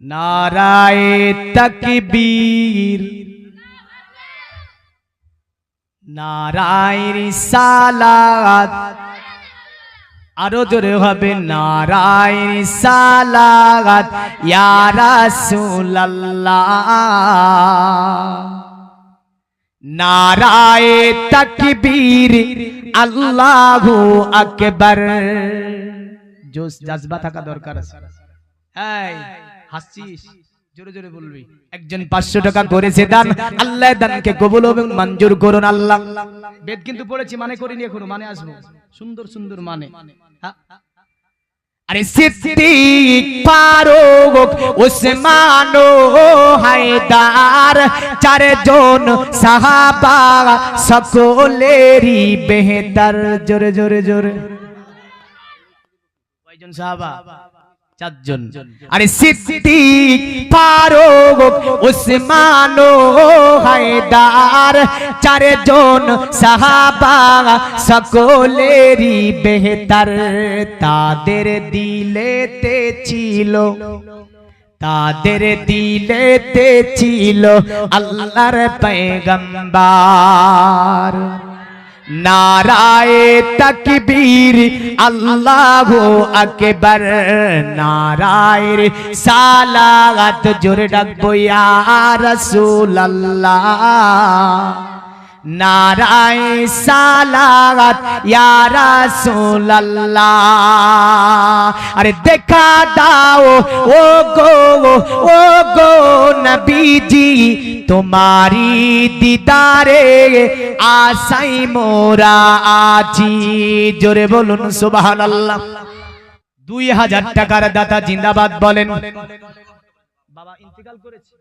নারায় তকবীর। নারায় রিসালাত। আরও জোরে হবে, নারায় রিসালাত। ইয়া রাসূলুল্লাহ। নারায় তকবীর, আল্লাহু আকবার। জোশ, জজবা থাকা দরকার আছে। এই হাসছিস? জোরে জোরে বলবি। একজন পাঁচশো টাকা করেছে দান আল্লাহ দানকে কবুল এবং মঞ্জুর করুন আল্লাহ। বেদ কিন্তু পড়েছি মানে করিনি এখনও মানে আসব। সুন্দর সুন্দর মানে? আরে সিদ্দিক ফারুক উসমান হায়দার চারজন সাহাবা সকলেরই বেহতার। জোরে জোরে জোরে। কয়জন সাহাবা? চারজন। আরে সিদ্দিক ফারুক উসমান হায়দার চারজন সাহাবা সকলেরই বেহতার। তাদের দিলেতে ছিল তাদের দিলেতে ছিল আল্লাহর পেগম্বার নারায় তকবীর আল্লাহ আকবর। নারায় সালাত জোরে ডাকবো ইয়া রাসূলুল্লাহ। নারায় সালাত ইয়া রাসূলুল্লাহ। আরে দেখা দাও, ও গো ও গো নবীজি, তোমারি দিদারে আসাই মোরা আছি জোরে বলুন, সুবহানাল্লাহ। দুই হাজার টাকার দাতা জিন্দাবাদ বলেন। বাবা, ইন্তেকাল করেছে।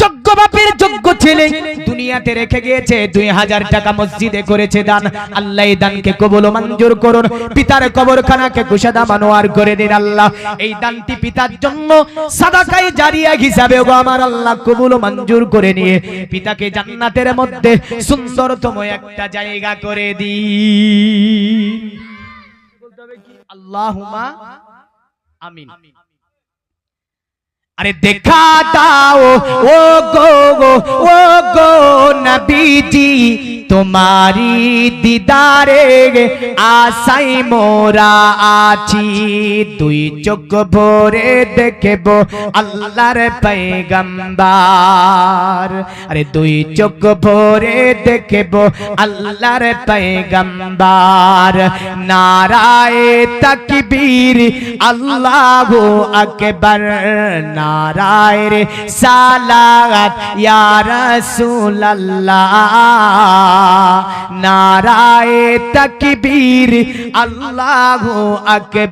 যোগ্য বাপের যোগ্য ছেলে। দুনিয়াতে রেখে গিয়েছে দুই হাজার টাকা মসজিদে করেছে দান। আল্লাহ দানকে কবুল মঞ্জুর করুন। পিতার কবরখানাকে কুশাদা মানোয়ার করে দিন আল্লাহ। এই দানটি পিতার জন্য সাদাকাই জারিয়া হিসাবে গো আমার আল্লাহ কবুল মঞ্জুর করে নিয়ে পিতাকে জান্নাতের মধ্যে সুন্দরতম একটা জায়গা করে দি আল্লাহুমা আমিন। আরে দেখা দাও ও গো ও গো নবীজি, তোমারি দিদারে আসাই মোরা আছি। দুই চোখ ভরে দেখব আল্লাহর পেগম্বার আরে দুই চোখ ভরে দেখব আল্লাহর পেগম্বার নারায় তকবীর, আল্লাহু আকবার নারায় রে সালাত ইয়া রাসূলুল্লাহ। নারায় তকবীর আল্লাহু আকবার।